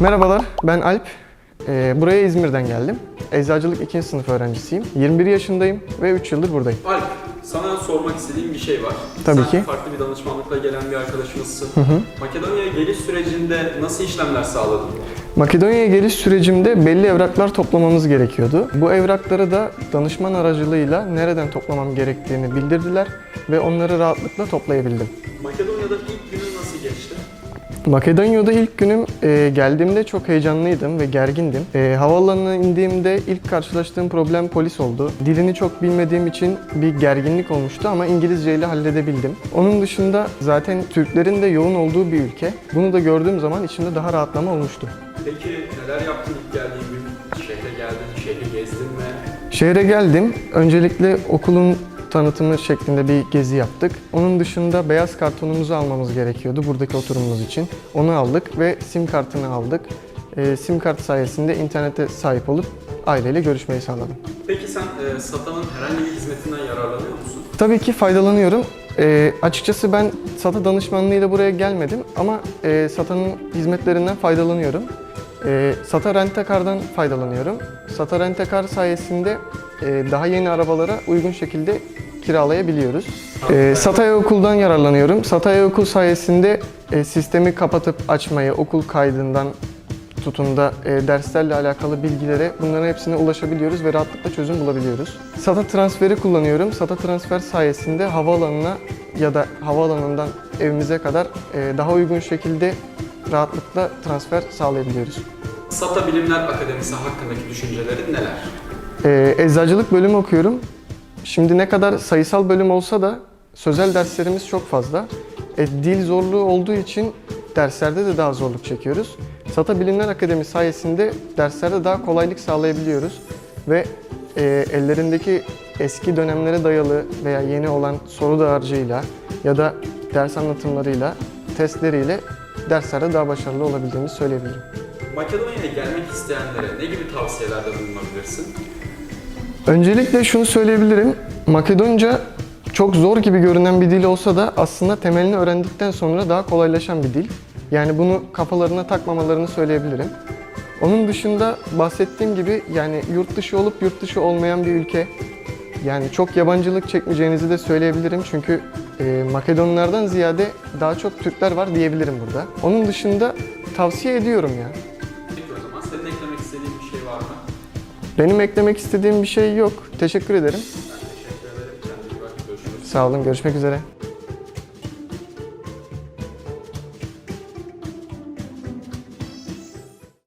Merhabalar, ben Alp. Ee, buraya İzmir'den geldim. Eczacılık 2. sınıf öğrencisiyim. 21 yaşındayım ve 3 yıldır buradayım. Alp, sana sormak istediğim bir şey var. Tabii Sen ki. farklı bir danışmanlıkla gelen bir arkadaşımızsın. Makedonya'ya geliş sürecinde nasıl işlemler sağladın? Makedonya'ya geliş sürecimde belli evraklar toplamamız gerekiyordu. Bu evrakları da danışman aracılığıyla nereden toplamam gerektiğini bildirdiler ve onları rahatlıkla toplayabildim. Makedonya'da ilk günün nasıl geçti? Makedonya'da ilk günüm e, geldiğimde çok heyecanlıydım ve gergindim. E, havaalanına indiğimde ilk karşılaştığım problem polis oldu. Dilini çok bilmediğim için bir gerginlik olmuştu ama İngilizce ile halledebildim. Onun dışında zaten Türklerin de yoğun olduğu bir ülke. Bunu da gördüğüm zaman içimde daha rahatlama olmuştu. Peki neler yaptın ilk geldiğin gün? Şehre geldin, şehri gezdin mi? Şehre geldim. Öncelikle okulun tanıtımı şeklinde bir gezi yaptık. Onun dışında beyaz kartonumuzu almamız gerekiyordu buradaki oturumumuz için. Onu aldık ve sim kartını aldık. E, sim kart sayesinde internete sahip olup aileyle görüşmeyi sağladım. Peki sen e, SATA'nın herhangi bir hizmetinden yararlanıyor musun? Tabii ki faydalanıyorum. E, açıkçası ben SATA danışmanlığıyla buraya gelmedim ama e, SATA'nın hizmetlerinden faydalanıyorum. E, SATA Rentakar'dan faydalanıyorum. SATA Rentakar sayesinde e, daha yeni arabalara uygun şekilde kiralayabiliyoruz. E, SATA okuldan yararlanıyorum. SATA okul sayesinde e, sistemi kapatıp açmayı, okul kaydından tutun da e, derslerle alakalı bilgilere bunların hepsine ulaşabiliyoruz ve rahatlıkla çözüm bulabiliyoruz. SATA transferi kullanıyorum. SATA transfer sayesinde havaalanına ya da havaalanından evimize kadar e, daha uygun şekilde rahatlıkla transfer sağlayabiliyoruz. SATA Bilimler Akademisi hakkındaki düşüncelerin neler? E, eczacılık bölümü okuyorum. Şimdi ne kadar sayısal bölüm olsa da sözel derslerimiz çok fazla. E, dil zorluğu olduğu için derslerde de daha zorluk çekiyoruz. SATA Bilimler Akademi sayesinde derslerde daha kolaylık sağlayabiliyoruz ve e, ellerindeki eski dönemlere dayalı veya yeni olan soru dağarcığıyla ya da ders anlatımlarıyla, testleriyle derslerde daha başarılı olabildiğimizi söyleyebilirim. Makedonya'ya gelmek isteyenlere ne gibi tavsiyelerde bulunabilirsin? Öncelikle şunu söyleyebilirim. Makedonca çok zor gibi görünen bir dil olsa da aslında temelini öğrendikten sonra daha kolaylaşan bir dil. Yani bunu kafalarına takmamalarını söyleyebilirim. Onun dışında bahsettiğim gibi yani yurt dışı olup yurt dışı olmayan bir ülke. Yani çok yabancılık çekmeyeceğinizi de söyleyebilirim çünkü e, Makedonlardan ziyade daha çok Türkler var diyebilirim burada. Onun dışında tavsiye ediyorum ya. Peki o zaman senin eklemek istediğin bir şey var mı? Benim eklemek istediğim bir şey yok. Teşekkür ederim. Ben teşekkür ederim. Kendine iyi bak. Görüşürüz. Sağ olun, görüşmek üzere.